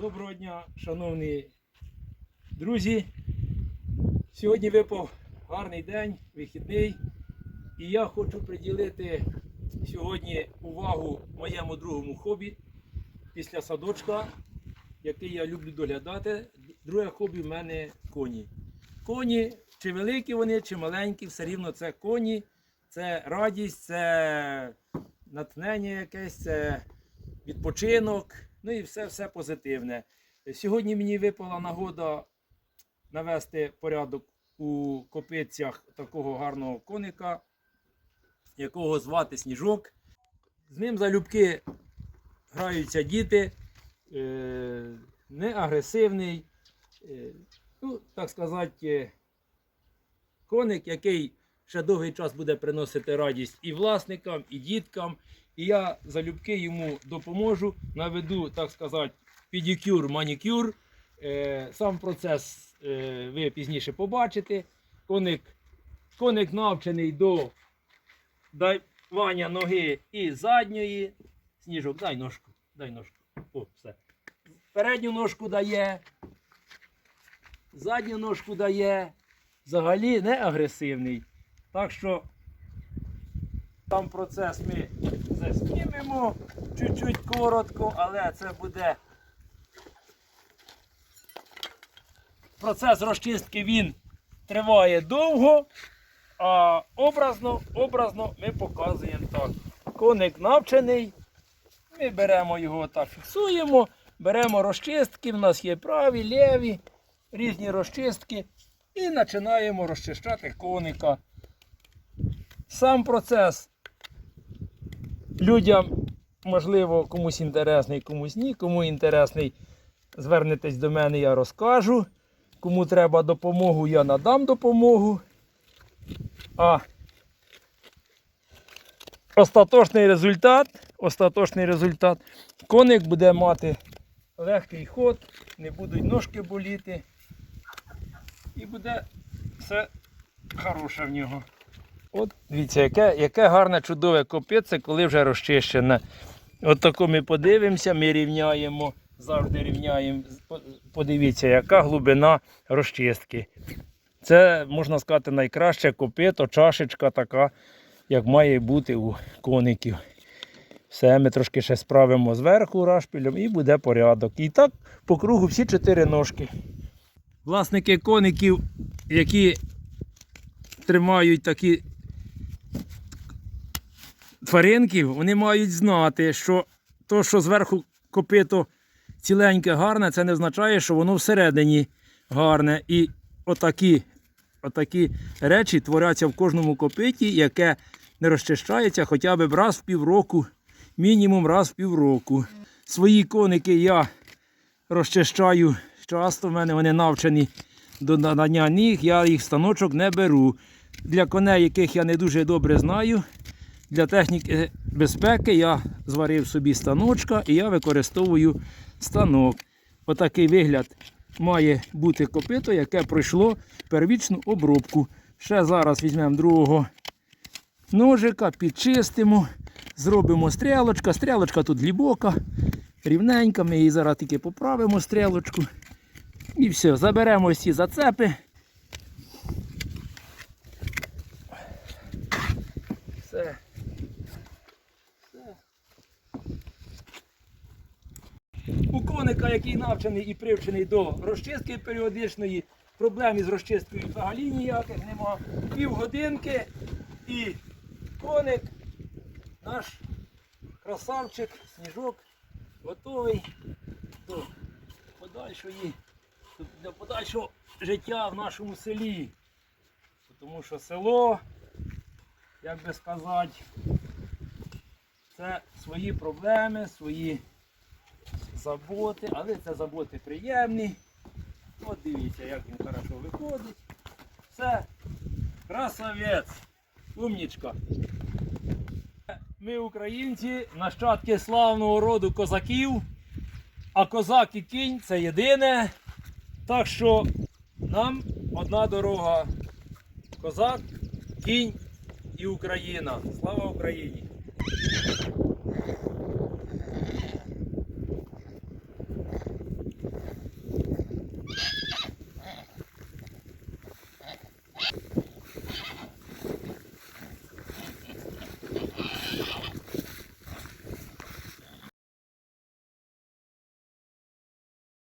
Доброго дня, шановні друзі. Сьогодні випав гарний день, вихідний. І я хочу приділити сьогодні увагу моєму другому хобі після садочка, який я люблю доглядати. Друге хобі в мене коні. Коні, чи великі вони, чи маленькі, все рівно це коні, це радість, це натхнення якесь, це відпочинок, ну і все, все позитивне. Сьогодні мені випала нагода навести порядок у копицях такого гарного коника, якого звати Сніжок. З ним залюбки граються діти, е, не агресивний, е, ну, так сказати, е, коник, який ще довгий час буде приносити радість і власникам, і діткам. І я залюбки йому допоможу, наведу, так сказати, педикюр, манікюр. Е, сам процес е, ви пізніше побачите. Коник, коник навчений до давання ноги і задньої. Сніжок, дай ножку, дай ножку. О, все. Передню ножку дає, задню ножку дає. Взагалі не агресивний. Так що там процес ми заснімемо чуть-чуть коротко, але це буде процес розчистки він триває довго, а образно, образно ми показуємо так. Коник навчений. Ми беремо його так, фіксуємо, беремо розчистки, в нас є праві, ліві, різні розчистки. І починаємо розчищати коника. Сам процес людям, можливо, комусь інтересний, комусь ні. Кому інтересний, звернетесь до мене, я розкажу. Кому треба допомогу, я надам допомогу. А остаточний результат, остаточний результат, коник буде мати легкий ход, не будуть ножки боліти. І буде все хороше в нього. От дивіться, яке, яке гарне чудове копице, коли вже розчищене. От тако ми подивимося, ми рівняємо, завжди рівняємо. Подивіться, яка глибина розчистки. Це, можна сказати, найкраще копито, чашечка така, як має бути у коників. Все, ми трошки ще справимо зверху рашпілем і буде порядок. І так по кругу всі чотири ножки. Власники коників, які тримають такі тваринки, вони мають знати, що то, що зверху копито ціленьке гарне, це не означає, що воно всередині гарне. І отакі, отакі речі творяться в кожному копиті, яке не розчищається хоча б раз в півроку, мінімум раз в півроку. Свої коники я розчищаю часто, в мене вони навчені до надання ніг, я їх станочок не беру. Для коней, яких я не дуже добре знаю, для техніки безпеки я зварив собі станочка і я використовую станок. Отакий вигляд має бути копито, яке пройшло первічну обробку. Ще зараз візьмемо другого ножика, підчистимо, зробимо стрілочка. Стрілочка тут глибока, рівненька. Ми її зараз тільки поправимо стрілочку. І все, заберемо ці зацепи. Коника, який навчений і привчений до розчистки періодичної, проблем із розчисткою взагалі ніяких нема. Півгодинки і коник, наш красавчик, сніжок, готовий до подальшої, до подальшого життя в нашому селі. Тому що село, як би сказати, це свої проблеми, свої заботи, але це заботи приємні. От дивіться, як він хорошо виходить. Все, красавець, умнічка. Ми, українці, нащадки славного роду козаків, а козак і кінь це єдине. Так що нам одна дорога. Козак, кінь і Україна. Слава Україні!